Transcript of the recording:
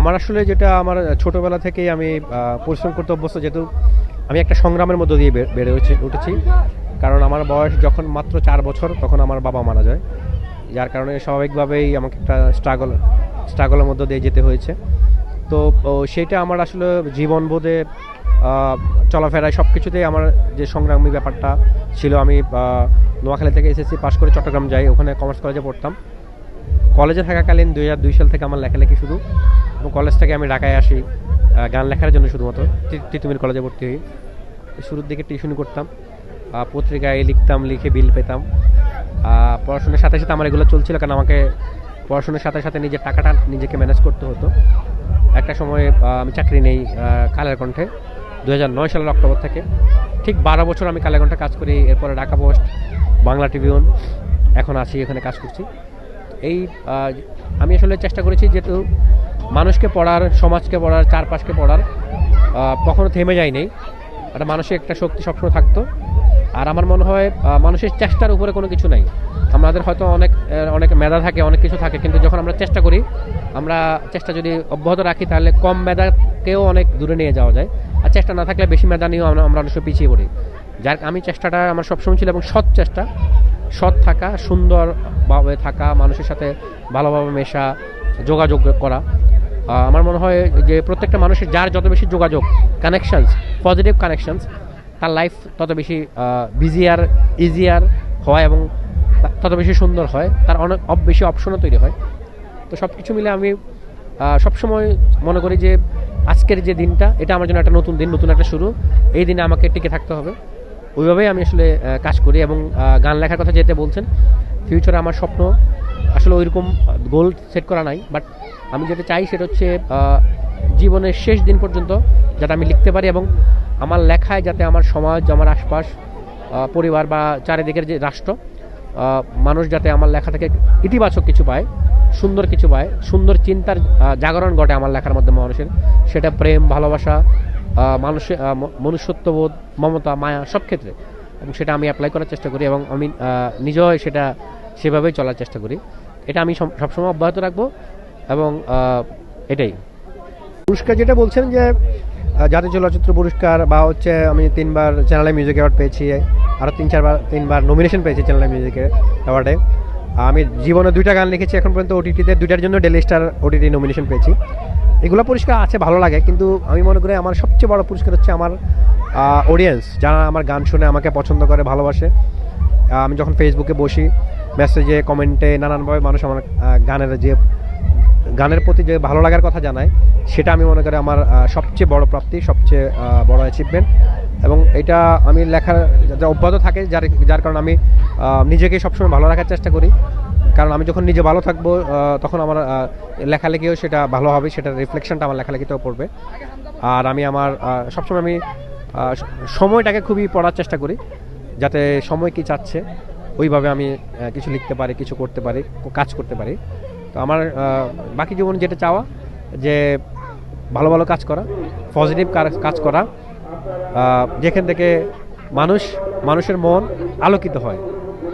আমার আসলে যেটা আমার ছোটবেলা থেকেই আমি পরিশ্রম করতে অভ্যস্ত যেহেতু আমি একটা সংগ্রামের মধ্য দিয়ে বেড়ে উঠেছি উঠেছি। কারণ আমার বয়স যখন মাত্র চার বছর তখন আমার বাবা মারা যায়। যার কারণে স্বাভাবিকভাবেই আমাকে একটা স্ট্রাগল স্ট্রাগলের মধ্য দিয়ে যেতে হয়েছে। তো ও, সেইটা আমার আসলে জীবনবোধে চলাফেরায় সব কিছুতেই আমার যে সংগ্রামী ব্যাপারটা ছিল আমি নোয়াখালী থেকে এসএসসি পাশ করে চট্টগ্রাম যাই ওখানে কমার্স কলেজে পড়তাম। কলেজে থাকাকালীন দুই হাজার দুই সাল থেকে আমার লেখালেখি শুরু। এবং কলেজ থেকে আমি ঢাকায় আসি গান লেখার জন্য শুধুমাত্র। তিতুমির কলেজে ভর্তি হই। শুরুর দিকে টিউশন করতাম পত্রিকায় লিখতাম, লিখে বিল পেতাম। পড়াশোনার সাথে সাথে আমার এগুলো চলছিল কারণ আমাকে পড়াশোনার সাথে সাথে নিজের টাকাটা নিজেকে ম্যানেজ করতে হতো। একটা সময় আমি চাকরি নেই কালের কণ্ঠে। দু সালের অক্টোবর থেকে ঠিক বারো বছর আমি কালের কণ্ঠে কাজ করি। এরপরে ঢাকা পোস্ট, বাংলা ট্রিবিউন এখন আছি, এখানে কাজ করছি। এই আমি আসলে চেষ্টা করেছি যেহেতু মানুষকে পড়ার, সমাজকে পড়ার, চারপাশকে পড়ার কখনো থেমে যায়নি। একটা মানসিক একটা শক্তি সবসময় থাকতো। আর আমার মনে হয় মানুষের চেষ্টার উপরে কোনো কিছু নাই। আমাদের হয়তো অনেক অনেক মেধা থাকে, অনেক কিছু থাকে, কিন্তু যখন আমরা চেষ্টা করি, আমরা চেষ্টা যদি অব্যাহত রাখি, তাহলে কম মেধাকেও অনেক দূরে নিয়ে যাওয়া যায়। আর চেষ্টা না থাকলে বেশি মেধা নিয়েও আমরা অনেক পিছিয়ে পড়ি। যার, আমি চেষ্টাটা আমার সবসময় ছিল এবং সৎ চেষ্টা। সৎ থাকা সুন্দরভাবে থাকা, মানুষের সাথে ভালোভাবে মেশা, যোগাযোগ করা। আমার মনে হয় যে প্রত্যেকটা মানুষের যার যত বেশি যোগাযোগ কানেকশানস পজিটিভ কানেকশানস তার লাইফ তত বেশি বিজিয়ার ইজিয়ার হয় এবং তত বেশি সুন্দর হয়। তার অনেক বেশি অপশনও তৈরি হয়। তো সব কিছু মিলে আমি সবসময় মনে করি যে আজকের যে দিনটা, এটা আমার জন্য একটা নতুন দিন, নতুন একটা শুরু। এই দিনে আমাকে টিকে থাকতে হবে। ওইভাবেই আমি আসলে কাজ করি এবং গান লেখার কথা যেতে বলছেন ফিউচারে আমার স্বপ্ন আসলে ওইরকম গোল সেট করা নাই বাট আমি যেটা চাই সেটা হচ্ছে জীবনের শেষ দিন পর্যন্ত যাতে আমি লিখতে পারি এবং আমার লেখায় যাতে আমার সমাজ, আমার আশপাশ পরিবার বা চারিদিকের যে রাষ্ট্র মানুষ যাতে আমার লেখা থেকে ইতিবাচক কিছু পায়, সুন্দর কিছু পায়, সুন্দর চিন্তার জাগরণ ঘটে আমার লেখার মাধ্যমে মানুষের, সেটা প্রেম, ভালোবাসা মানুষের মনুষ্যত্ববোধ, মমতা, মায়া সব ক্ষেত্রে, এবং সেটা আমি অ্যাপ্লাই করার চেষ্টা করি এবং আমি নিজেও সেটা সেভাবেই চলার চেষ্টা করি। এটা আমি সব- সবসময় অব্যাহত রাখব এবং এটাই। পুরস্কার যেটা বলছেন যে জাতীয় চলচ্চিত্র পুরস্কার বা হচ্ছে আমি তিনবার চ্যানেলে মিউজিক অ্যাওয়ার্ড পেয়েছি আরও তিন, চারবার, তিনবার নমিনেশন পেয়েছি চ্যানেলে মিউজিক অ্যাওয়ার্ডে আমি জীবনে দুইটা গান লিখেছি, এখন পর্যন্ত ওটিটিতে দুইটার জন্য ডেলি স্টার ওটিটি নমিনেশন পেয়েছি। এগুলো পুরস্কার আছে, ভালো লাগে, কিন্তু আমি মনে করি আমার সবচেয়ে বড় পুরস্কার হচ্ছে আমার অডিয়েন্স যারা আমার গান শুনে আমাকে পছন্দ করে, ভালোবাসে। আমি যখন ফেসবুকে বসি মেসেজে কমেন্টে নানানভাবে মানুষ আমার গানের যে, গানের প্রতি যে ভালো লাগার কথা জানায়, সেটা আমি মনে করি আমার সবচেয়ে বড় প্রাপ্তি, সবচেয়ে বড় অ্যাচিভমেন্ট এবং এটা আমি লেখার, যা অব্যাহত থাকে, যার যার কারণে আমি নিজেকে সবসময় ভালো রাখার চেষ্টা করি। কারণ আমি যখন নিজে ভালো থাকব তখন আমার লেখালেখিও সেটা ভালো হবে সেটার রিফ্লেকশনটা আমার লেখালেখিতেও পড়বে। আর আমি আমার সবসময় আমি সময়টাকে খুবই পড়ার চেষ্টা করি, যাতে সময় কি চাচ্ছে ওইভাবে আমি কিছু লিখতে পারি, কিছু করতে পারি, কাজ করতে পারি। তো আমার বাকি জীবন যেটা চাওয়া, যে ভালো ভালো কাজ করা পজিটিভ কাজ করা যেখান থেকে মানুষ, মানুষের মন আলোকিত হয়।